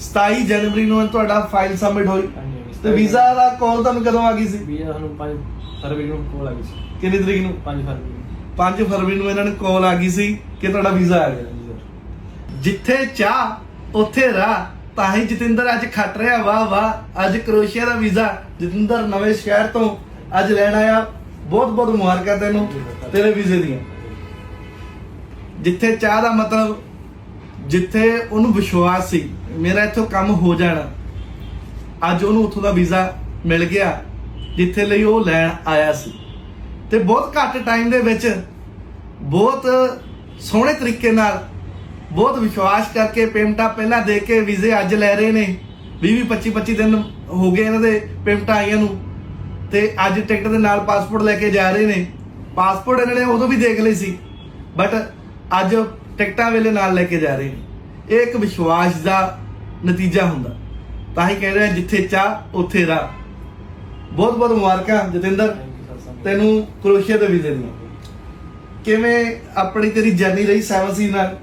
27 ਜਨਵਰੀ ਨੂੰ ਤੁਹਾਡਾ file submit ਹੋਈ। ਤੇ ਵੀਜ਼ਾ ਦਾ ਕਾਲ ਤੁਹਾਨੂੰ ਕਦੋਂ ਆ ਗਈ ਸੀ? ਵੀਜ਼ਾ ਸਾਨੂੰ 5 ਫਰਵਰੀ ਨੂੰ ਕੋਲ ਆ ਗਈ ਸੀ। ਕਿੰਨੀ ਤਰੀਕ ਨੂੰ? 5 ਫਰਵਰੀ ਨੂੰ। 5 ਫਰਵਰੀ ਨੂੰ ਇਹਨਾਂ ਨੂੰ ਕਾਲ ਆ ਗਈ ਸੀ ਕਿ ਤੁਹਾਡਾ ਵੀਜ਼ਾ ਆ ਗਿਆ। ਜਿੱਥੇ ਚਾਹ ਉੱਥੇ ਰਾਹ। ਤਾਂ ਹੀ ਜਤਿੰਦਰ ਅੱਜ ਖੱਟ ਰਿਹਾ ਵਾਹ ਵਾਹ। ਅੱਜ ਕਰੋਸ਼ੀਆ ਦਾ ਵੀਜ਼ਾ। ਜਤਿੰਦਰ ਨਵੇਂ ਸ਼ਹਿਰ ਤੋਂ ਅੱਜ ਲੈਣ ਆਇਆ। ਬਹੁਤ ਬਹੁਤ ਮੁਬਾਰਕਾਂ ਤੈਨੂੰ ਤੇਰੇ ਵੀਜ਼ੇ ਦੀਆਂ। ਜਿੱਥੇ ਚਾਹ ਦਾ ਮਤਲਬ ਜਿੱਥੇ ਉਹਨੂੰ ਵਿਸ਼ਵਾਸ ਸੀ, ਮੇਰਾ ਇੱਥੋਂ ਕੰਮ ਹੋ ਜਾਣਾ। ਅੱਜ ਉਹਨੂੰ ਉੱਥੋਂ ਦਾ ਵੀਜ਼ਾ ਮਿਲ ਗਿਆ, ਜਿੱਥੇ ਲਈ ਉਹ ਲੈਣ ਆਇਆ ਸੀ। ਤੇ ਬਹੁਤ ਘੱਟ ਟਾਈਮ ਦੇ ਵਿੱਚ ਬਹੁਤ ਸੋਹਣੇ ਤਰੀਕੇ ਨਾਲ ਬਹੁਤ ਵਿਸ਼ਵਾਸ ਕਰਕੇ ਪੇਮੈਂਟਾਂ ਪਹਿਲਾਂ ਦੇ ਕੇ ਵੀਜ਼ੇ ਅੱਜ ਲੈ ਰਹੇ ਨੇ। 20 25 25 ਦਿਨ ਹੋ ਗਏ ਇਹਨਾਂ ਦੇ ਪੇਮੈਂਟਾਂ ਆਈਆਂ ਨੂੰ। ਤੇ ਅੱਜ ਟਿਕਟ ਦੇ ਨਾਲ ਪਾਸਪੋਰਟ ਲੈ ਕੇ ਜਾ ਰਹੇ ਨੇ। ਪਾਸਪੋਰਟ ਇਹਨਾਂ ਨੇ ਉਦੋਂ ਵੀ ਦੇਖ ਲਈ ਸੀ। ਬਟ ਅੱਜ ਟਿਕਟਾਂ ਵੇਲੇ ਨਾਲ ਲੈ ਕੇ ਜਾ ਰਹੇ ਨੇ। ਇਹ ਇੱਕ ਵਿਸ਼ਵਾਸ ਦਾ ਨਤੀਜਾ ਹੁੰਦਾ। ਤਾਂ ਹੀ ਕਹਿ ਰਹੇ, ਜਿੱਥੇ ਚਾਹ, ਉੱਥੇ ਰਾਹ। ਬਹੁਤ ਬਹੁਤ ਮੁਬਾਰਕਾਂ, ਜਤਿੰਦਰ। ਤੈਨੂੰ ਕਰੋਸ਼ੀਆ ਦੇ ਵੀਜ਼ੇ ਦੀਆਂ ਕਿਵੇਂ ਆਪਣੀ ਤੇਰੀ ਜਰਨੀ ਰਹੀ ਸੈਵਨ ਸੀ ਨਾਲ?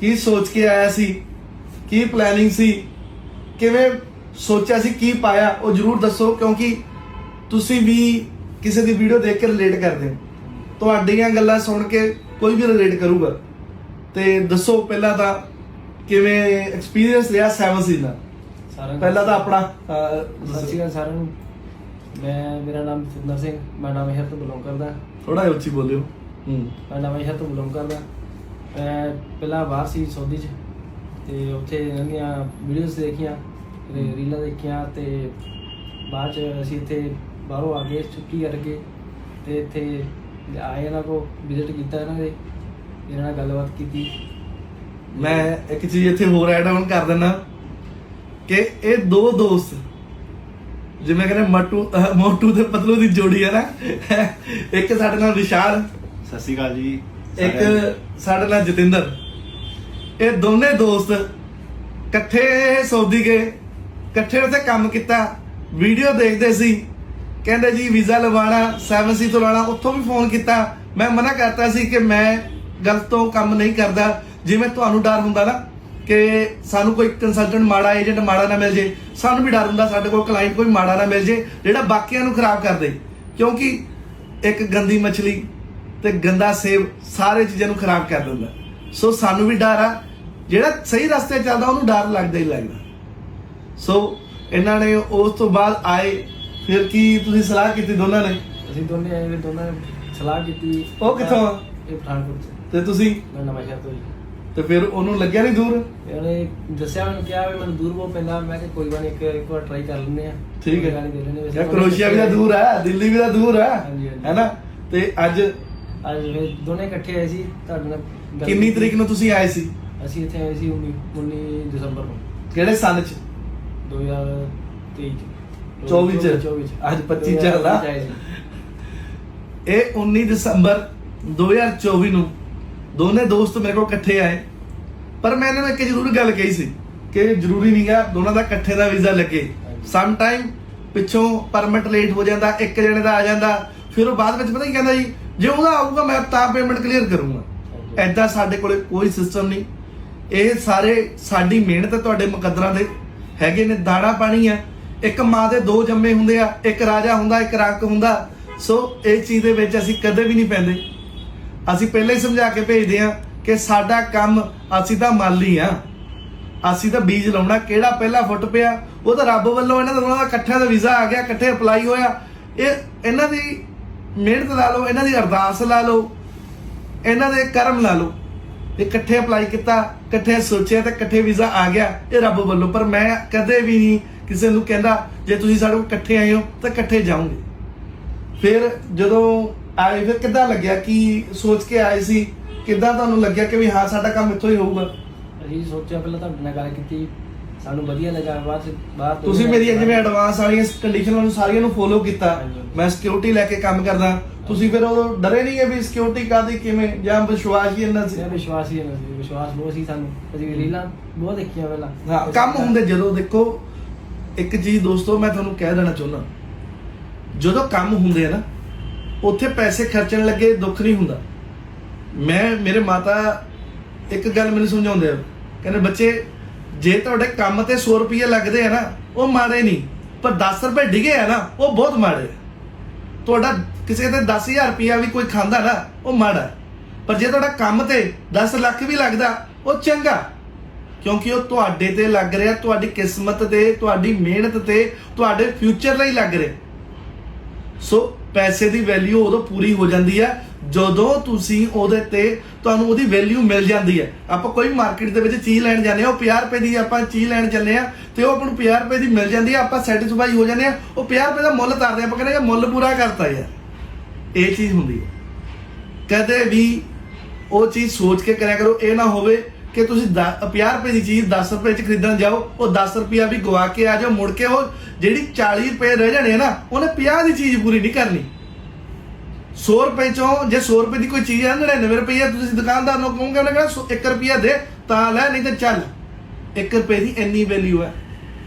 ਕੀ ਸੋਚ ਕੇ ਆਇਆ ਸੀ? ਕੀ ਪਲੈਨਿੰਗ ਸੀ? ਕਿਵੇਂ ਸੋਚਿਆ ਸੀ, ਕੀ ਪਾਇਆ? ਉਹ ਜਰੂਰ ਦੱਸੋ, ਕਿਉਂਕਿ ਤੁਸੀਂ ਵੀ ਕਿਸੇ ਦੀ ਵੀਡੀਓ ਦੇਖ ਕੇ ਰਿਲੇਟ ਕਰਦੇ ਹੋ। ਤੁਹਾਡੀਆਂ ਗੱਲਾਂ ਸੁਣ ਕੇ ਕੋਈ ਵੀ ਰਿਲੇਟ ਕਰੂਗਾ। ਤੇ ਦੱਸੋ ਪਹਿਲਾਂ ਤਾਂ ਕਿਵੇਂ ਐਕਸਪੀਰੀਅੰਸ ਰਿਹਾ ਸੈਵਨ ਸੀ ਨਾਲ ਸਾਰਿਆਂ ਨੂੰ- ਪਹਿਲਾਂ ਤਾਂ ਆਪਣਾ ਸਤਿ ਸ਼੍ਰੀ ਅਕਾਲ ਸਾਰਿਆਂ ਨੂੰ। ਮੈਂ ਮੇਰਾ ਨਾਮ ਸਿੰਦਰ ਸਿੰਘ ਮੈਂ ਨਵੇਂ ਤੋਂ ਬਿਲੋਂਗ ਕਰਦਾ। ਥੋੜਾ ਜਿਹਾ ਉੱਚੀ ਬੋਲਿਓ। ਹੂੰ। ਮੈਂ ਨਵੇਂ ਤੋਂ ਬਿਲੋਂਗ ਕਰਦਾ। ਮੈਂ ਪਹਿਲਾਂ ਬਾਹਰ ਸੀ ਸੌਦੀ 'ਚ ਤੇ ਉੱਥੇ ਇਹਨਾਂ ਦੀਆਂ ਵੀਡੀਓਜ਼ ਦੇਖੀਆਂ ਤੇ ਰੀਲਾਂ ਦੇਖੀਆਂ ਤੇ ਬਾਅਦ 'ਚ ਅਸੀਂ ਇੱਥੇ ਬਾਹਰੋਂ ਆ ਗਏ ਛੁੱਟੀ ਕਰਕੇ ਤੇ ਇੱਥੇ ਆਏ ਇਹਨਾਂ ਕੋ ਵਿਜ਼ਿਟ ਕੀਤਾ ਇਹਨਾਂ ਦੇ। ਇਹਨਾਂ ਨਾਲ ਗੱਲਬਾਤ ਕੀਤੀ। ਮੈਂ ਇੱਕ ਚੀਜ਼ ਇੱਥੇ ਹੋਰ ਐਡ ਆਨ ਕਰ ਦਿੰਦਾ ਕਿ ਇਹ ਦੋ ਦੋਸਤ ਜਿਵੇਂ ਕਹਿੰਦੇ ਮਟੂ ਮੋਟੂ ਤੇ ਪਤਲੂ ਦੀ ਜੋੜੀ ਹੈ ਨਾ ਇੱਕ ਸਾਡੇ ਨਾਲ ਵਿਸ਼ਾਲ ਸਤਿ ਸ਼੍ਰੀ ਅਕਾਲ ਜੀ ਇੱਕ ਸਾਡੇ ਨਾਲ ਜਤਿੰਦਰ। ਇਹ ਦੋਨੇ ਦੋਸਤ ਇਕੱਠੇ ਸੌਦੀ ਗਏ ਇਕੱਠੇ ਉੱਥੇ ਕੰਮ ਕੀਤਾ ਵੀਡੀਓ ਦੇਖਦੇ ਸੀ। ਕਹਿੰਦੇ ਜੀ ਵੀਜ਼ਾ ਲਵਾਣਾ 7C ਤੋਂ ਲਾਣਾ ਉੱਥੋਂ ਵੀ ਫੋਨ ਕੀਤਾ। ਮੈਂ ਮਨਾ ਕਰਤਾ ਸੀ ਕਿ ਮੈਂ ਗਲਤ ਤੋਂ ਕੰਮ ਨਹੀਂ ਕਰਦਾ ਜਿਵੇਂ ਤੁਹਾਨੂੰ ਡਰ ਹੁੰਦਾ ਨਾ ਕਿ ਸਾਨੂੰ ਕੋਈ ਕੰਸਲਟੈਂਟ ਮਾੜਾ ਏਜੰਟ ਮਾੜਾ ਨਾ ਮਿਲ ਜੇ ਸਾਨੂੰ ਵੀ ਡਰ ਹੁੰਦਾ ਸਾਡੇ ਕੋਲ ਕਲਾਇੰਟ ਕੋਈ ਮਾੜਾ ਨਾ ਮਿਲ ਜੇ ਜਿਹੜਾ ਬਾਕੀਆਂ ਨੂੰ ਖਰਾਬ ਕਰ ਦੇ। ਕਿਉਂਕਿ ਇੱਕ ਗੰਦੀ ਮੱਛਲੀ ਤੇ ਗੰਦਾ ਸੇਬ ਸਾਰੇ ਚੀਜ਼ਾਂ ਨੂੰ ਖਰਾਬ ਕਰ ਦਿੰਦਾ। ਸੋ ਸਾਨੂੰ ਵੀ ਡਰ ਆ। ਜਿਹੜਾ ਸਹੀ ਰਸਤੇ ਚੱਲਦਾ ਉਹਨੂੰ ਡਰ ਲੱਗਦਾ ਹੀ ਲੱਗਦਾ। ਸੋ ਇਹਨਾਂ ਨੇ ਉਸ ਤੋਂ ਬਾਅਦ ਆਏ। ਫਿਰ ਕੀ ਤੁਸੀਂ ਸਲਾਹ ਕੀਤੀ ਦੋਨਾਂ ਨੇ? ਅਸੀਂ ਦੋਨੇ ਆਏ ਦੋਨਾਂ ਨੇ ਸਲਾਹ ਕੀਤੀ। ਉਹ ਕਿੱਥੋਂ? ਇਹ ਪਠਾਨਕੋਟ ਤੋਂ ਤੁਸੀਂ? ਮੈਂ ਨਵਾਂ ਸ਼ਹਿਰ ਤੋਂ ਜੀ। ਤੇ ਫਿਰ ਉਹਨੂੰ ਲੱਗਿਆ ਨਹੀਂ ਦੂਰ? ਤੇ ਉਹਨੇ ਦੱਸਿਆ ਮੈਨੂੰ ਕਿਹਾ ਵੀ ਮੈਨੂੰ ਦੂਰ ਬਹੁਤ ਪੈਂਦਾ। ਮੈਂ ਕਿਹਾ ਕੋਈ ਗੱਲ ਨੀ, ਇੱਕ ਇੱਕ ਵਾਰ ਟਰਾਈ ਕਰ ਲੈਂਦੇ ਆ ਠੀਕ ਹੈ। ਯਾ ਕਰੋਸ਼ੀਆ ਵੀ ਤਾਂ ਦੂਰ ਆ ਦਿੱਲੀ ਵੀ ਤਾਂ ਦੂਰ ਆ ਹਾਂਜੀ, ਹਾਂਜੀ। ਹੈਨਾ ਤੇ ਅੱਜ ਅੱਜ ਫਿਰ ਦੋਨੇ ਇਕੱਠੇ ਆਏ ਸੀ ਤੁਹਾਡੇ ਨਾਲ ਗੱਲ ਕਿੰਨੀ। ਤਰੀਕ ਨੂੰ ਤੁਸੀਂ ਆਏ ਸੀ? ਅਸੀਂ ਇੱਥੇ ਆਏ ਸੀ 19 19 ਦਸੰਬਰ ਨੂੰ। ਕਿਹੜੇ ਸੰਨ ਚ? 2023 ਚ। 24 ਚ। 24 ਚ। ਅੱਜ 25 ਚੱਲਦਾ। 2023 ਚ ਆਏ ਸੀ। ਇਹ 19 ਦਸੰਬਰ 2024 ਨੂੰ ਦੋਨੇ ਦੋਸਤ ਮੇਰੇ ਕੋਲ ਇਕੱਠੇ ਆਏ। ਪਰ ਮੈਂ ਇਹਨਾਂ ਨੂੰ ਇੱਕ ਜ਼ਰੂਰ ਗੱਲ ਕਹੀ ਸੀ ਕਿ ਜ਼ਰੂਰੀ ਨਹੀਂਗਾ ਦੋਨਾਂ ਦਾ ਇਕੱਠੇ ਦਾ ਵੀਜ਼ਾ ਲੱਗੇ ਸਮ ਟਾਈਮ ਪਿੱਛੋਂ ਪਰਮਿਟ ਲੇਟ ਹੋ ਜਾਂਦਾ, ਇੱਕ ਜਣੇ ਦਾ ਆ ਜਾਂਦਾ, ਫਿਰ ਉਹ ਬਾਅਦ ਵਿੱਚ ਪਤਾ ਕੀ ਕਹਿੰਦਾ ਜੀ, ਜੇ ਉਹਦਾ ਆਊਗਾ ਮੈਂ ਤਾਂ ਪੇਮੈਂਟ ਕਲੀਅਰ ਕਰੂੰਗਾ। ਐਦਾਂ ਸਾਡੇ ਕੋਲੇ ਕੋਈ ਸਿਸਟਮ ਨਹੀਂ। ਇਹ ਸਾਰੇ ਸਾਡੀ ਮਿਹਨਤ ਹੈ ਤੁਹਾਡੇ ਮੁਕੱਦਰਾਂ ਦੇ ਹੈਗੇ ਨੇ ਦਾਣਾ ਪਾਣੀ ਆ ਇੱਕ ਮਾਂ ਦੇ ਦੋ ਜੰਮੇ ਹੁੰਦੇ ਆ, ਇੱਕ ਰਾਜਾ ਹੁੰਦਾ, ਇੱਕ ਰੰਕ ਹੁੰਦਾ। ਸੋ ਇਹ ਚੀਜ਼ ਦੇ ਵਿੱਚ ਅਸੀਂ ਕਦੇ ਵੀ ਨਹੀਂ ਪੈਂਦੇ। ਅਸੀਂ ਪਹਿਲਾਂ ਹੀ ਸਮਝਾ ਕੇ ਭੇਜਦੇ ਆ ਕਿ ਸਾਡਾ ਕੰਮ ਅਸੀਂ ਤਾਂ ਮਾਲੀ ਆ ਅਸੀਂ ਤਾਂ ਬੀਜ ਲਾਉਣਾ, ਕਿਹੜਾ ਪਹਿਲਾ ਫੁੱਟ ਪਿਆ? ਉਹ ਤਾਂ ਰੱਬ ਵੱਲੋਂ ਇਹਨਾਂ ਦੋਨਾਂ ਦਾ ਇਕੱਠਿਆਂ ਦਾ ਵੀਜ਼ਾ ਆ ਗਿਆ, ਇਕੱਠੇ ਅਪਲਾਈ ਹੋਇਆ। ਇਹ ਇਹਨਾਂ ਦੀ ਮਿਹਨਤ ਲਾ ਲਓ, ਇਹਨਾਂ ਦੀ ਅਰਦਾਸ ਲਾ ਲਓ, ਇਹਨਾਂ ਦੇ ਕਰਮ ਲਾ ਲਓ। ਇਹ ਇਕੱਠੇ ਅਪਲਾਈ ਕੀਤਾ, ਇਕੱਠੇ ਸੋਚਿਆ ਤੇ ਇਕੱਠੇ ਵੀਜ਼ਾ ਆ ਗਿਆ, ਇਹ ਰੱਬ ਵੱਲੋਂ। ਪਰ ਮੈਂ ਕਦੇ ਵੀ ਨਹੀਂ ਕਿਸੇ ਨੂੰ ਕਹਿੰਦਾ, ਜੇ ਤੁਸੀਂ ਸਾਡੇ ਕੋਲ ਇਕੱਠੇ ਆਏ ਹੋ, ਤਾਂ ਇਕੱਠੇ ਜਾਓਗੇ। ਫਿਰ ਜਦੋਂ ਆਏ ਫਿਰ ਕਿੱਦਾਂ ਲੱਗਿਆ? ਕਿ ਸੋਚ ਕੇ ਆਏ ਸੀ? ਕਿੱਦਾਂ ਤੁਹਾਨੂੰ ਲੱਗਿਆ ਕਿ ਵੀ ਹਾਂ ਸਾਡਾ ਕੰਮ ਇੱਥੋਂ ਹੀ ਹੋਊਗਾ? ਅਸੀਂ ਸੋਚਿਆ ਪਹਿਲਾਂ ਤੁਹਾਡੇ ਨਾਲ ਗੱਲ ਕੀਤੀ। ਸਾਨੂੰ ਵਧੀਆ ਲੱਗਾ ਬਾਅਦ ਤੋਂ ਤੁਸੀਂ ਮੇਰੀ ਜਿਵੇਂ ਐਡਵਾਂਸ ਵਾਲੀਆਂ ਕੰਡੀਸ਼ਨਾਂ ਨੂੰ ਸਾਰੀਆਂ ਨੂੰ ਫੋਲੋ ਕੀਤਾ। ਮੈਂ ਸਿਕਿਉਰਿਟੀ ਲੈ ਕੇ ਕੰਮ ਕਰਦਾ। ਤੁਸੀਂ ਫਿਰ ਉਹ ਡਰੇ ਨਹੀਂ ਹੈ ਵੀ ਸਿਕਿਉਰਿਟੀ ਕਾਦੀ ਕਿਵੇਂ? ਜਾਂ ਵਿਸ਼ਵਾਸ ਹੀ ਇੰਨਾ ਸੀ? ਇਹ ਵਿਸ਼ਵਾਸ ਹੀ ਹੈ ਨਾ ਜੀ, ਵਿਸ਼ਵਾਸ ਬਹੁਤ ਸੀ ਸਾਨੂੰ। ਅਸੀਂ ਰੀਲਾਂ ਬਹੁਤ ਦੇਖੀਆਂ ਪਹਿਲਾਂ। ਹਾਂ ਕੰਮ ਹੁੰਦੇ ਜਦੋਂ ਦੇਖੋ ਇੱਕ ਚੀਜ਼ ਦੋਸਤੋ ਮੈਂ ਤੁਹਾਨੂੰ ਕਹਿ ਦੇਣਾ ਚਾਹੁੰਦਾ। ਜਦੋਂ ਕੰਮ ਹੁੰਦੇ ਆ ਨਾ ਉੱਥੇ ਪੈਸੇ ਖਰਚਣ ਲੱਗੇ, ਦੁੱਖ ਨਹੀਂ ਹੁੰਦਾ। ਮੈਂ, ਮੇਰੇ ਮਾਤਾ ਇੱਕ ਗੱਲ ਮੈਨੂੰ ਸਮਝਾਉਂਦੇ ਆ। ਕਹਿੰਦੇ, ਬੱਚੇ, ਜੇ ਤੁਹਾਡੇ ਕੰਮ ਤੇ 100 ਰੁਪਏ ਲੱਗਦੇ ਆ ਨਾ, ਉਹ ਮਾੜੇ ਨਹੀਂ। ਪਰ 10 ਰੁਪਏ ਡਿਗੇ ਆ ਨਾ, ਉਹ ਬਹੁਤ ਮਾੜੇ ਤੁਹਾਡਾ ਕਿਸੇ ਤੇ 10000 ਰੁਪਿਆ ਵੀ ਕੋਈ ਖਾਂਦਾ ਨਾ, ਉਹ ਮਾੜਾ। ਪਰ ਜੇ ਤੁਹਾਡਾ ਕੰਮ ਤੇ 10 ਲੱਖ ਵੀ ਲੱਗਦਾ, ਉਹ ਚੰਗਾ। ਕਿਉਂਕਿ ਉਹ ਤੁਹਾਡੇ ਤੇ ਲੱਗ ਰਿਹਾ, ਤੁਹਾਡੀ ਕਿਸਮਤ ਤੇ, ਤੁਹਾਡੀ ਮਿਹਨਤ ਤੇ, ਤੁਹਾਡੇ ਫਿਊਚਰ ਲਈ ਲੱਗ ਰਿਹਾ। ਸੋ ਪੈਸੇ ਦੀ ਵੈਲਿਊ ਉਦੋਂ ਪੂਰੀ ਹੋ ਜਾਂਦੀ ਹੈ, ਜਦੋਂ ਤੁਸੀਂ ਉਹਦੇ ਤੇ ਤੁਹਾਨੂੰ ਉਹਦੀ ਵੈਲਿਊ ਮਿਲ ਜਾਂਦੀ ਹੈ। ਆਪਾਂ ਕੋਈ ਮਾਰਕੀਟ ਦੇ ਵਿੱਚ ਚੀਜ਼ ਲੈਣ ਜਾਂਦੇ ਆ ਉਹ 50 ਰੁਪਏ ਦੀ ਆਪਾਂ ਚੀਜ਼ ਲੈਣ ਚੱਲੇ ਆ ਤੇ ਉਹ ਆਪਾਂ ਨੂੰ 50 ਰੁਪਏ ਦੀ ਮਿਲ ਜਾਂਦੀ ਹੈ, ਆਪਾਂ ਸੈਟੀਸਫਾਈ ਹੋ ਜਾਂਦੇ ਆ ਉਹ 50 ਰੁਪਏ ਦਾ ਮੁੱਲ ਤਾਰਦੇ ਆ ਆਪਾਂ ਕਹਿੰਦੇ ਆ ਮੁੱਲ ਪੂਰਾ ਕਰਤਾ ਯਾਰ। ਇਹ ਚੀਜ਼ ਹੁੰਦੀ ਹੈ। ਕਦੇ ਵੀ ਉਹ ਚੀਜ਼ ਸੋਚ ਕੇ ਕਰਿਆ ਕਰੋ, ਇਹ ਨਾ ਹੋਵੇ ਕਿ ਤੁਸੀਂ 50 ਰੁਪਏ ਦੀ ਚੀਜ਼ 10 ਰੁਪਏ ਚ ਖਰੀਦਣ ਜਾਓ, ਉਹ 10 ਰੁਪਿਆ ਵੀ ਗਵਾ ਕੇ ਆ ਜਾਓ, ਮੁੜ ਕੇ ਉਹ ਜਿਹੜੀ 40 ਰੁਪਏ ਰਹਿ ਜਾਣੇ ਨਾ, ਉਹਨੇ 50 ਦੀ ਚੀਜ਼ ਪੂਰੀ ਨਹੀਂ ਕਰਨੀ। 100 ਰੁਪਏ ਚੋਂ ਜੇ 100 ਰੁਪਏ ਦੀ ਕੋਈ ਚੀਜ਼ ਹੈ 99 ਰੁਪਏ ਤੁਸੀਂ ਦੁਕਾਨਦਾਰ ਨੂੰ ਕਹੋਗੇ, ਉਹਨੇ ਕਹਿਣਾ 1 ਰੁਪਿਆ ਦੇ, ਤਾਂ ਲੈ, ਨਹੀਂ ਤਾਂ ਚੱਲ। 1 ਰੁਪਏ ਦੀ ਇੰਨੀ ਵੈਲਿਊ ਹੈ।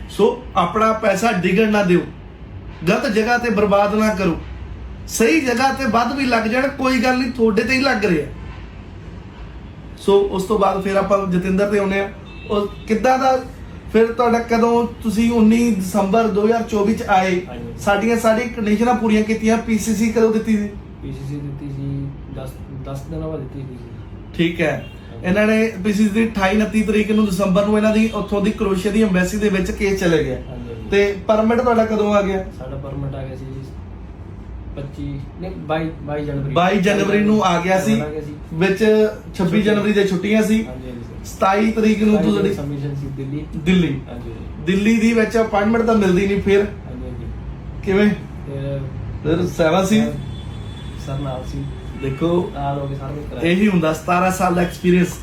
ਸੋ ਆਪਣਾ ਪੈਸਾ ਡਿਗਣ ਨਾ ਦਿਓ। ਗਲਤ ਜਗ੍ਹਾ ਤੇ ਬਰਬਾਦ ਨਾ ਕਰੋ। ਸਹੀ ਜਗ੍ਹਾ ਤੇ ਵੱਧ ਵੀ ਲੱਗ ਜਾਣ, ਕੋਈ ਗੱਲ ਨਹੀਂ, ਤੁਹਾਡੇ ਤੇ ਹੀ ਲੱਗ ਰਿਹਾ। ਸੋ ਉਸ ਤੋਂ ਬਾਅਦ ਫਿਰ ਆਪਾਂ ਜਤਿੰਦਰ ਤੇ ਆਉਨੇ ਆ ਉਹ ਕਿੱਦਾਂ ਦਾ ਫਿਰ ਤੁਹਾਡਾ ਕਦੋਂ ਤੁਸੀਂ 19 ਦਸੰਬਰ 2024 ਚ ਆਏ। ਸਾਡੀਆਂ ਸਾਰੀ ਕੰਡੀਸ਼ਨਾਂ ਪੂਰੀਆਂ ਕੀਤੀਆਂ ਪੀਸੀਸੀ ਕਦੋਂ ਦਿੱਤੀ ਸੀ? ਪੀਸੀਸੀ ਦਿੱਤੀ ਸੀ 10 10 ਦਿਨਾਂ ਬਾਅਦ ਦਿੱਤੀ ਸੀ। ਠੀਕ ਹੈ। ਇਹਨਾਂ ਨੇ ਪੀਸੀਸੀ ਦੀ 28 29 ਤਰੀਕ ਨੂੰ ਦਸੰਬਰ ਨੂੰ ਇਹਨਾਂ ਦੀ ਉੱਥੋਂ ਦੀ ਕਰੋਸ਼ੀਆ ਦੀ ਐਮਬੈਸੀ ਦੇ ਵਿੱਚ ਕੇਸ ਚਲੇ ਗਿਆ। ਤੇ ਪਰਮਿਟ ਤੁਹਾਡਾ ਕਦੋਂ ਆ ਗਿਆ? ਸਾਡਾ ਪਰਮਿਟ ਆ ਗਿਆ ਸੀ 25 ਨਹੀਂ 22 22 ਜਨਵਰੀ। 22 ਜਨਵਰੀ ਨੂੰ ਆ ਗਿਆ ਸੀ ਆ ਗਿਆ ਸੀ। ਵਿੱਚ 26 ਜਨਵਰੀ ਦੇ ਛੁੱਟੀਆਂ ਸੀ। ਹਾਂਜੀ ਹਾਂਜੀ ਸਰ 27 ਤਰੀਕ ਨੂੰ ਤੁਹਾਡੀ ਸਬਮਿਸ਼ਨ ਸੀ ਦਿੱਲੀ। ਦਿੱਲੀ। ਹਾਂਜੀ ਹਾਂਜੀ। ਦਿੱਲੀ ਦੀ ਵਿੱਚ ਅਪਾਇੰਟਮੈਂਟ ਤਾਂ ਮਿਲਦੀ ਨਹੀਂ ਫਿਰ ਹਾਂਜੀ ਹਾਂਜੀ। ਕਿਵੇਂ? ਫਿਰ ਫਿਰ ਸੈਵਾ ਸੀ? ਸਰ ਨਾਲ ਸੀ। ਦੇਖੋ ਨਾਲ ਹੋ ਕੇ ਸਾਰਾ ਕਰਾਇਆ। ਇਹੀ ਹੁੰਦਾ 17 ਸਾਲ ਦਾ ਐਕਸਪੀਰੀਅੰਸ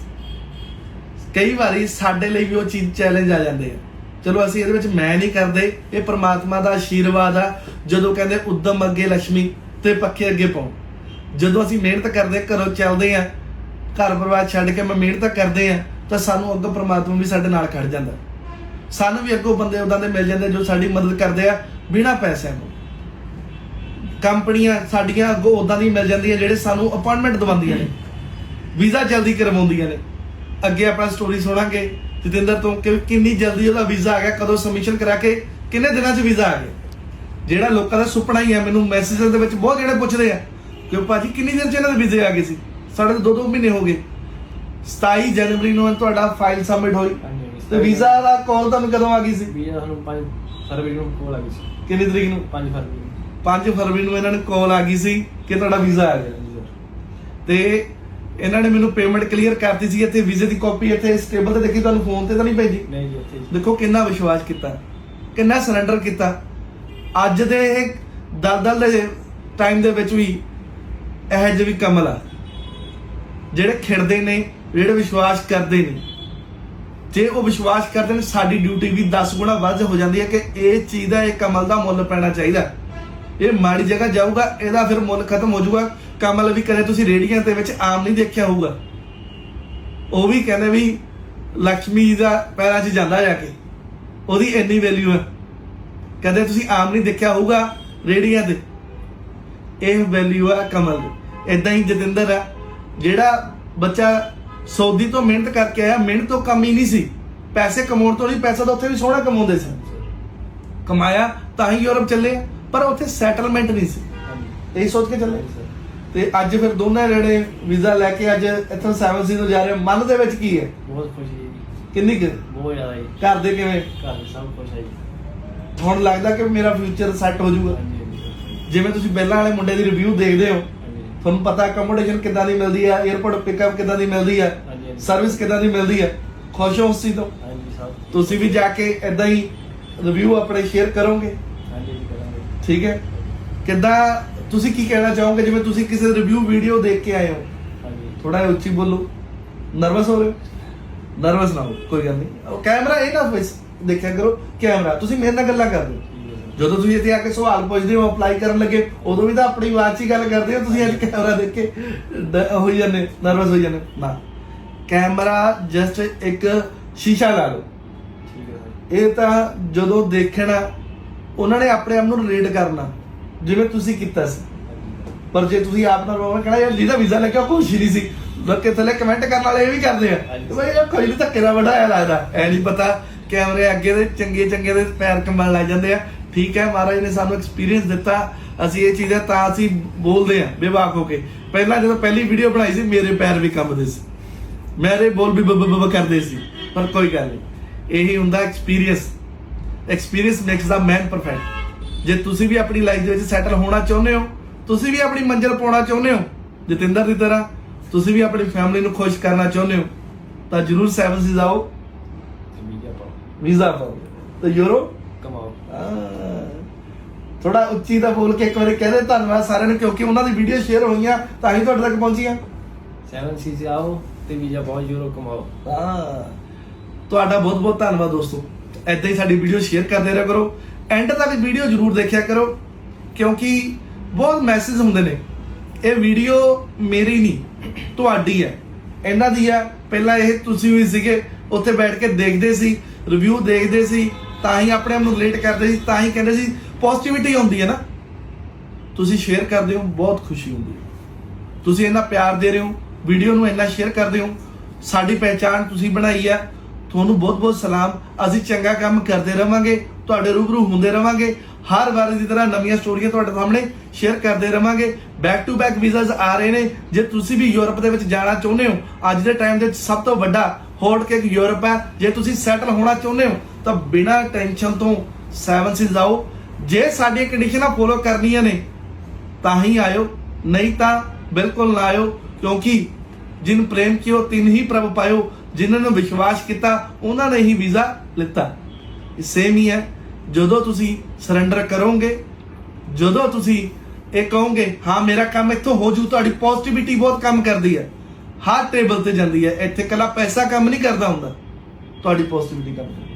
ਕਈ ਵਾਰੀ ਸਾਡੇ ਲਈ ਵੀ ਉਹ ਚੀਜ਼ ਚੈਲੰਜ ਆ ਜਾਂਦੇ ਆ ਚਲੋ ਅਸੀਂ ਇਹਦੇ ਵਿੱਚ ਮੈਂ ਨਹੀਂ ਕਰਦੇ, ਇਹ ਪ੍ਰਮਾਤਮਾ ਦਾ ਆਸ਼ੀਰਵਾਦ ਆ, ਜਦੋਂ ਕਹਿੰਦੇ ਉਦਮ ਅੱਗੇ ਲక్ష్ਮੀ ਤੇ ਪੱਖੇ ਅੱਗੇ ਪਾਉ ਜਦੋਂ ਅਸੀਂ ਮਿਹਨਤ ਕਰਦੇ ਘਰੋਂ ਚੱਲਦੇ ਆ ਘਰ ਪਰਿਵਾਰ ਛੱਡ ਕੇ ਮੈਂ ਮਿਹਨਤ ਕਰਦੇ ਆ ਤਾਂ ਸਾਨੂੰ ਅੱਗੋਂ ਪ੍ਰਮਾਤਮਾ ਵੀ ਸਾਡੇ ਨਾਲ ਖੜ ਜਾਂਦਾ। ਸਾਨੂੰ ਵੀ ਅੱਗੋਂ ਬੰਦੇ ਉਦਾਂ ਦੇ ਮਿਲ ਜਾਂਦੇ ਜੋ ਸਾਡੀ ਮਦਦ ਕਰਦੇ ਆ, ਬਿਨਾਂ ਪੈਸਿਆਂ ਤੋਂ। ਕੰਪਨੀਆਂ ਸਾਡੀਆਂ ਅੱਗੋਂ ਉਦਾਂ ਦੀ ਮਿਲ ਜਾਂਦੀਆਂ ਜਿਹੜੇ ਸਾਨੂੰ ਅਪਾਇੰਟਮੈਂਟ ਦਵਾਉਂਦੀਆਂ ਨੇ। ਵੀਜ਼ਾ ਜਲਦੀ ਕਰਵਾਉਂਦੀਆਂ ਨੇ। ਅੱਗੇ ਆਪਾਂ ਸਟੋਰੀ ਸੁਣਾਂਗੇ। ਜਤਿੰਦਰ ਤੋਂ ਕਿ ਕਿੰਨੀ ਜਲਦੀ ਉਹਦਾ ਵੀਜ਼ਾ ਆ ਗਿਆ? ਕਦੋਂ ਸਬਮਿਸ਼ਨ ਕਰਾ ਕੇ? ਕਿੰਨੇ ਦਿਨਾਂ 'ਚ ਵੀਜ਼ਾ ਆ ਗਿਆ? ਜਿਹੜਾ ਲੋਕਾਂ ਦਾ ਸੁਪਨਾ ਹੀ ਹੈ ਮੈਨੂੰ ਮੈਸੇਜਸ ਦੇ ਵਿੱਚ ਬਹੁਤ ਜਿਹੜੇ ਪੁੱਛਦੇ ਆ ਕਿ ਉਹ ਭਾਜੀ ਕਿੰਨੀ ਦਿਨ 'ਚ ਇਹਨਾਂ ਦੇ ਵੀਜ਼ੇ ਆ ਗਏ ਸੀ? ਸਾਡੇ ਤਾਂ ਦੋ ਦੋ ਮਹੀਨੇ ਹੋ ਗਏ। 27 ਜਨਵਰੀ ਨੂੰ ਤੁਹਾਡਾ ਫਾਈਲ ਸਬਮਿਟ ਹੋਈ। ਤੇ ਵੀਜ਼ਾ ਦਾ ਕਾਲ ਤੁਹਾਨੂੰ ਕਦੋਂ ਆ ਗਈ ਸੀ? ਵੀਜ਼ਾ ਸਾਨੂੰ 5 ਫਰਵਰੀ ਨੂੰ ਕੋਲ ਆ ਗਈ ਸੀ। ਕਿੰਨੀ ਤਰੀਕ ਨੂੰ? 5 ਫਰਵਰੀ ਨੂੰ। 5 ਫਰਵਰੀ ਨੂੰ ਇਹਨਾਂ ਨੂੰ ਕਾਲ ਆ ਗਈ ਸੀ ਕਿ ਤੁਹਾਡਾ ਵੀਜ਼ਾ ਆ ਗਿਆ। ਤੇ ਇਹਨਾਂ ਨੇ ਮੈਨੂੰ ਪੇਮੈਂਟ ਕਲੀਅਰ ਕਰਤੀ ਸੀ ਇੱਥੇ ਵੀਜ਼ੇ ਦੀ ਕਾਪੀ ਇੱਥੇ ਇਸ ਟੇਬਲ ਤੇ ਦੇਖੀ ਤੁਹਾਨੂੰ ਫੋਨ ਤੇ ਤਾਂ ਨਹੀਂ ਭੇਜੀ? ਨਹੀਂ ਜੀ ਜੀ। ਦੇਖੋ ਕਿੰਨਾ ਵਿਸ਼ਵਾਸ ਕੀਤਾ ਕਿੰਨਾ ਸਰੈਂਡਰ ਕੀਤਾ। ਅੱਜ ਦੇ ਇਹ ਦਲਦਲ ਦੇ ਟਾਈਮ ਦੇ ਵਿੱਚ ਵੀ ਇਹ ਜਿਹੇ ਵੀ ਕਮਲ ਆ ਜਿਹੜੇ ਖਿੜਦੇ ਨੇ ਜਿਹੜੇ ਵਿਸ਼ਵਾਸ ਕਰਦੇ ਨੇ। ਜੇ ਉਹ ਵਿਸ਼ਵਾਸ ਕਰਦੇ ਨੇ ਸਾਡੀ ਡਿਊਟੀ ਵੀ 10 ਗੁਣਾ ਵੱਧ ਹੋ ਜਾਂਦੀ ਹੈ ਕਿ ਇਹ ਚੀਜ਼ ਦਾ ਇਹ ਕਮਲ ਦਾ ਮੁੱਲ ਪੈਣਾ ਚਾਹੀਦਾ। ਇਹ ਮਾੜੀ ਜਗ੍ਹਾ ਜਾਊਗਾ ਇਹਦਾ ਫਿਰ ਮੁੱਲ ਖਤਮ ਹੋ ਜਾਊਗਾ। ਕਮਲ ਵੀ ਕਦੇ ਤੁਸੀਂ ਰੇੜੀਆਂ ਦੇ ਵਿੱਚ ਆਮ ਨਹੀਂ ਦੇਖਿਆ ਹੋਊਗਾ। ਉਹ ਵੀ ਕਹਿੰਦੇ ਵੀ ਲక్ష్ਮੀ ਦਾ ਪੈਰਾਂ 'ਚ ਜਾਂਦਾ ਜਾ ਕੇ। ਉਹਦੀ ਇੰਨੀ ਵੈਲਿਊ ਹੈ ਕਦੇ ਤੁਸੀਂ ਆਮ ਨਹੀਂ ਦੇਖਿਆ ਹੋਊਗਾ ਰੇੜੀਆਂ ਤੇ। ਇਹ ਵੈਲਿਊ ਆ ਕਮਲ ਦੀ। ਇਦਾਂ ਹੀ ਜਤਿੰਦਰ ਆ। ਜਿਹੜਾ ਬੱਚਾ ਸੌਦੀ ਤੋਂ ਮਿਹਨਤ ਕਰਕੇ ਆਇਆ ਮਿਹਨਤ ਤੋਂ ਕਮ ਹੀ ਨਹੀਂ ਸੀ। ਪੈਸੇ ਕਮਾਉਣ ਤੋਂ ਨਹੀਂ ਪੈਸਾ ਤਾਂ ਉੱਥੇ ਵੀ ਸੋਹਣਾ ਕਮਾਉਂਦੇ ਸੀ। ਕਮਾਇਆ ਤਾਂ ਹੀ ਯੂਰਪ ਚੱਲੇ ਪਰ ਉੱਥੇ ਸੈਟਲਮੈਂਟ ਨਹੀਂ ਸੀ। ਇਹ ਸੋਚ ਕੇ ਚੱਲੇ? ਤੇ ਅੱਜ ਫਿਰ ਦੋਨੇ ਜਿਹੜੇ ਵੀਜ਼ਾ ਲੈ ਕੇ ਅੱਜ ਇੱਥੋਂ 7 ਸੀ ਤੋਂ ਜਾ ਰਹੇ ਮਨ ਦੇ ਵਿੱਚ ਕੀ ਹੈ? ਬਹੁਤ ਖੁਸ਼ੀ ਹੈ ਜੀ। ਕਿੰਨੀ ਕੁ? ਬਹੁਤ ਜ਼ਿਆਦਾ ਜੀ। ਘਰ ਦੇ ਕਿਵੇਂ? ਘਰ ਦੇ ਸਭ ਖੁਸ਼ ਹੈ ਜੀ। ਹੁਣ ਲੱਗਦਾ ਕਿ ਮੇਰਾ ਫਿਊਚਰ ਸੈੱਟ ਹੋ ਜਾਊਗਾ। ਹਾਂਜੀ ਹਾਂਜੀ। ਸਰ। ਜਿਵੇਂ ਤੁਸੀਂ ਪਹਿਲਾਂ ਵਾਲੇ ਮੁੰਡੇ ਦੀ ਰਿਵਿਊ ਦੇਖਦੇ ਹੋ ਹਾਂਜੀ। ਤੁਹਾਨੂੰ ਪਤਾ ਅਕਮੋਡੇਸ਼ਨ ਕਿੱਦਾਂ ਦੀ ਮਿਲਦੀ ਹੈ 에어ਪੋਰਟ ਪਿਕਅਪ ਕਿੱਦਾਂ ਦੀ ਮਿਲਦੀ ਹੈ ਹਾਂਜੀ ਹਾਂਜੀ। ਸਰਵਿਸ ਕਿੱਦਾਂ ਦੀ ਮਿਲਦੀ ਹੈ ਖੁਸ਼ ਹੋ ਉਸ ਚੀਜ਼ ਤੋਂ? ਹਾਂਜੀ ਸਭ। ਤੁਸੀਂ ਵੀ ਜਾ ਕੇ ਇਦਾਂ ਹੀ ਰਿਵਿਊ ਆਪਣੇ ਸ਼ੇਅਰ ਕਰੋਗੇ? ਹਾਂਜੀ ਜੀ ਕਰਾਂਗੇ। ਠੀਕ ਹੈ? ਕਿੱਦਾਂ ਤੁਸੀਂ ਕੀ ਕਹਿਣਾ ਚਾਹੋਗੇ? ਜਿਵੇਂ ਤੁਸੀਂ ਕਿਸੇ ਰਿਵਿਊ ਵੀਡੀਓ ਦੇਖ ਕੇ ਆਏ ਹੋ। ਹਾਂਜੀ। ਥੋੜਾ ਜਿਹਾ ਉੱਚੀ ਬੋਲੋ। ਨਰਵਸ ਹੋ ਰਹੇ ਹੋ? ਨਰਵਸ ਨਾ ਹੋ ਕੋਈ ਗੱਲ ਨਹੀਂ। ਉਹ ਕੈਮਰਾ ਇਹ ਨਾ ਬਸ ਦੇਖਿਆ ਕਰੋ ਕੈਮਰਾ ਤੁਸੀਂ ਮੇਰੇ ਨਾਲ ਗੱਲਾਂ ਕਰਦੇ ਹੋ। ਜਦੋਂ ਤੁਸੀਂ ਇੱਥੇ ਆ ਕੇ ਸਵਾਲ ਪੁੱਛਦੇ ਹੋ ਅਪਲਾਈ ਕਰਨ ਲੱਗੇ ਉਦੋਂ ਵੀ ਤਾਂ ਆਪਣੀ ਆਵਾਜ਼ 'ਚ ਹੀ ਗੱਲ ਕਰਦੇ ਹੋ ਤੁਸੀਂ ਅੱਜ ਕੈਮਰਾ ਦੇਖ ਕੇ ਹੋਈ ਜਾਂਦੇ ਨਰਵਸ ਹੋਈ ਜਾਂਦੇ ਨਾ। ਕੈਮਰਾ ਜਸਟ ਇੱਕ ਸ਼ੀਸ਼ਾ ਲਾ ਲਓ। ਠੀਕ ਹੈ ਇਹ ਤਾਂ ਜਦੋਂ ਦੇਖਣਾ ਉਹਨਾਂ ਨੇ ਆਪਣੇ ਆਪ ਨੂੰ ਰੇਟ ਕਰਨਾ। ਜਿਵੇਂ ਤੁਸੀਂ ਕੀਤਾ ਸੀ। ਪਰ ਜੇ ਤੁਸੀਂ ਆਪ ਨਾਲ ਰੋਣਾ ਕਹਿਣਾ ਯਾਰ ਜਿਹਦਾ ਵੀਜ਼ਾ ਉਹ ਖੁਸ਼ ਹੀ ਨਹੀਂ ਸੀ। ਲੋਕੇ ਥੱਲੇ ਕਮੈਂਟ ਕਰਨ ਵਾਲੇ ਇਹ ਵੀ ਕਰਦੇ ਆ। ਕਿ ਬਈ ਇਹ ਕੋਈ ਨਹੀਂ ਧੱਕੇ ਦਾ ਵਡਾਇਆ ਲੱਗਦਾ। ਐ ਨਹੀਂ ਪਤਾ ਕੈਮਰੇ ਅੱਗੇ ਦੇ ਚੰਗੇ ਚੰਗੇ ਦੇ ਪੈਰ ਕੰਬਣ ਲੱਗ ਜਾਂਦੇ ਆ। ਠੀਕ ਹੈ ਮਹਾਰਾਜ ਨੇ ਸਾਨੂੰ ਐਕਸਪੀਰੀਅੰਸ ਦਿੱਤਾ। ਅਸੀਂ ਇਹ ਚੀਜ਼ਾਂ ਤਾਂ ਅਸੀਂ ਬੋਲਦੇ ਆ ਬੇਵਾਕ ਹੋ ਕੇ। ਪਹਿਲਾਂ ਜਦੋਂ ਪਹਿਲੀ ਵੀਡੀਓ ਬਣਾਈ ਸੀ ਮੇਰੇ ਪੈਰ ਵੀ ਕੰਬਦੇ ਸੀ। ਮੇਰੇ ਬੋਲ ਵੀ ਬੱਬ ਬੱਬ ਕਰਦੇ ਸੀ। ਪਰ ਕੋਈ ਗੱਲ ਨਹੀਂ ਇਹੀ ਹੁੰਦਾ experience experience makes the man perfect ਜੇ ਤੁਸੀਂ ਵੀ ਆਪਣੀ ਲਾਈਫ ਦੇ ਵਿੱਚ ਸੈਟਲ ਹੋਣਾ ਚਾਹੁੰਦੇ ਹੋ ਤੁਸੀਂ ਵੀ ਆਪਣੀ ਮੰਜ਼ਿਲ ਪਾਉਣਾ ਚਾਹੁੰਦੇ ਹੋ ਜਤਿੰਦਰ ਦੀ ਤਰ੍ਹਾਂ ਤੁਸੀਂ ਵੀ ਆਪਣੀ ਫੈਮਿਲੀ ਨੂੰ ਖੁਸ਼ ਕਰਨਾ ਚਾਹੁੰਦੇ ਹੋ ਤਾਂ ਜਰੂਰ ਸੈਵਨ ਸੀਜ਼ ਆਓ। ਵੀਜ਼ਾ ਪਾਓ। ਵੀਜ਼ਾ ਪਾਓ ਤੇ ਯੂਰੋ? ਕਮਾਓ। ਥੋੜਾ ਉੱਚੀ ਦਾ ਬੋਲ ਕੇ ਇੱਕ ਵਾਰੀ ਕਹਦੇ ਧੰਨਵਾਦ ਸਾਰਿਆਂ ਨੂੰ ਕਿਉਂਕਿ ਉਹਨਾਂ ਦੀ ਵੀਡੀਓ ਸ਼ੇਅਰ ਹੋਈਆਂ ਤਾਂ ਹੀ ਤੁਹਾਡੇ ਤੱਕ ਪਹੁੰਚੀਆਂ। ਸੈਵਨ ਸੀ ਆਓ ਤੇ ਵੀਜ਼ਾ ਪਾਓ ਯੂਰੋ ਕਮਾਓ। ਹਾਂ। ਤੁਹਾਡਾ ਬਹੁਤ ਬਹੁਤ ਧੰਨਵਾਦ ਦੋਸਤੋ। ਐਦਾਂ ਹੀ ਸਾਡੀ ਵੀਡੀਓ ਸ਼ੇਅਰ ਕਰਦੇ ਰਿਹਾ ਕਰੋ। ਐਂਡ ਤੱਕ ਵੀਡੀਓ ਜਰੂਰ ਦੇਖਿਆ ਕਰੋ, ਕਿਉਂਕਿ ਬਹੁਤ ਮੈਸੇਜ ਹੁੰਦੇ ਨੇ। ਇਹ ਵੀਡੀਓ ਮੇਰੀ ਨਹੀਂ, ਤੁਹਾਡੀ ਹੈ। ਇਹਨਾਂ ਦੀ ਆ ਪਹਿਲਾਂ ਇਹ ਤੁਸੀਂ ਵੀ ਸੀਗੇ, ਉੱਥੇ ਬੈਠ ਕੇ ਦੇਖਦੇ ਸੀ ਰਿਵਿਊ ਦੇਖਦੇ ਸੀ, ਤਾਂ ਹੀ ਆਪਣੇ ਆਪ ਨੂੰ ਰਿਲੇਟ ਕਰਦੇ ਸੀ, ਤਾਂ ਹੀ ਕਹਿੰਦੇ ਸੀ ਪੋਜ਼ਿਟਿਵਿਟੀ ਆਉਂਦੀ ਹੈ ਨਾ। ਤੁਸੀਂ ਸ਼ੇਅਰ ਕਰਦੇ ਹੋ, ਬਹੁਤ ਖੁਸ਼ੀ ਹੁੰਦੀ ਹੈ। ਤੁਸੀਂ ਇੰਨਾ ਪਿਆਰ ਦੇ ਰਹੇ ਹੋ ਵੀਡੀਓ ਨੂੰ ਇੰਨਾ ਸ਼ੇਅਰ ਕਰਦੇ ਹੋ, ਸਾਡੀ ਪਹਿਚਾਣ ਤੁਸੀਂ ਬਣਾਈ ਆ ਤੁਹਾਨੂੰ ਬਹੁਤ ਬਹੁਤ ਸਲਾਮ। ਅਸੀਂ ਚੰਗਾ ਕੰਮ ਕਰਦੇ ਰਵਾਂਗੇ, ਤੁਹਾਡੇ ਰੂਬਰੂ ਹੁੰਦੇ ਰਵਾਂਗੇ। ਹਰ ਵਾਰ ਦੀ ਤਰ੍ਹਾਂ ਨਵੀਆਂ ਸਟੋਰੀਆਂ ਤੁਹਾਡੇ ਸਾਹਮਣੇ ਸ਼ੇਅਰ ਕਰਦੇ ਰਵਾਂਗੇ। ਬੈਕ ਟੂ ਬੈਕ ਵੀਜ਼ਾਸ ਆ ਰਹੇ ਨੇ। ਜੇ ਤੁਸੀਂ ਵੀ ਯੂਰਪ ਦੇ ਵਿੱਚ ਜਾਣਾ ਚਾਹੁੰਦੇ ਹੋ, ਅੱਜ ਦੇ ਟਾਈਮ ਦੇ ਵਿੱਚ ਸਭ ਤੋਂ ਵੱਡਾ ਹੋਲਡ ਕੇ ਯੂਰਪ ਹੈ। ਜੇ ਤੁਸੀਂ ਸੈਟਲ ਹੋਣਾ ਚਾਹੁੰਦੇ ਹੋ, ਤਾਂ ਬਿਨਾਂ ਟੈਨਸ਼ਨ ਤੋਂ 7 ਸੀਜ਼ ਆਓ। ਜੇ ਸਾਡੀਆਂ ਕੰਡੀਸ਼ਨਾਂ ਫੋਲੋ ਕਰਨੀਆਂ ਨੇ, ਤਾਂ ਹੀ ਆਇਓ। ਨਹੀਂ ਤਾਂ ਬਿਲਕੁਲ ਨਾ ਆਇਓ, ਕਿਉਂਕਿ ਜਿਨ ਪ੍ਰੇਮ ਕੀਓ, ਤਿਨ ਹੀ ਪ੍ਰਭ ਪਾਇਓ। ਜਿਨ੍ਹਾਂ ਨੇ ਵਿਸ਼ਵਾਸ ਕੀਤਾ, ਉਹਨਾਂ ਨੇ ਹੀ ਵੀਜ਼ਾ ਲਿੱਤਾ। ਸੇਮ ਹੀ ਹੈ। ਜਦੋਂ ਤੁਸੀਂ ਸਰੈਂਡਰ ਕਰੋਗੇ, ਜਦੋਂ ਤੁਸੀਂ ਇਹ ਕਹੋਗੇ, ਹਾਂ, ਮੇਰਾ ਕੰਮ ਇੱਥੋਂ ਹੋ ਜੂ, ਤੁਹਾਡੀ ਪੋਜ਼ਿਟਿਵਿਟੀ ਬਹੁਤ ਕੰਮ ਕਰਦੀ ਹੈ। ਹਰ ਟੇਬਲ ਤੇ ਜਾਂਦੀ ਹੈ। ਇੱਥੇ ਕੱਲਾ ਪੈਸਾ ਕੰਮ ਨਹੀਂ ਕਰਦਾ ਹੁੰਦਾ। ਤੁਹਾਡੀ ਪੋਜ਼ਿਟਿਵਿਟੀ ਕੰਮ ਕਰਦੀ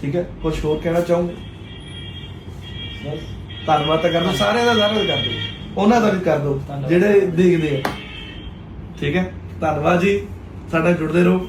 ਠੀਕ ਹੈ? ਕੁਝ ਹੋਰ ਕਹਿਣਾ ਚਾਹੋਗੇ? ਬਸ। ਧੰਨਵਾਦ ਤਾਂ ਕਰ ਕਰਨਾ ਸਾਰਿਆਂ ਦਾ, ਸਾਰਿਆਂ ਕਰ ਦਿਓ ਉਹਨਾਂ ਦਾ ਵੀ ਕਰ ਦਿਓ, ਜਿਹੜੇ ਦੇਖਦੇ ਆ। ਠੀਕ ਹੈ? ਧੰਨਵਾਦ ਜੀ। ਸਾਡਾ ਜੁੜਦੇ ਰਹੋ।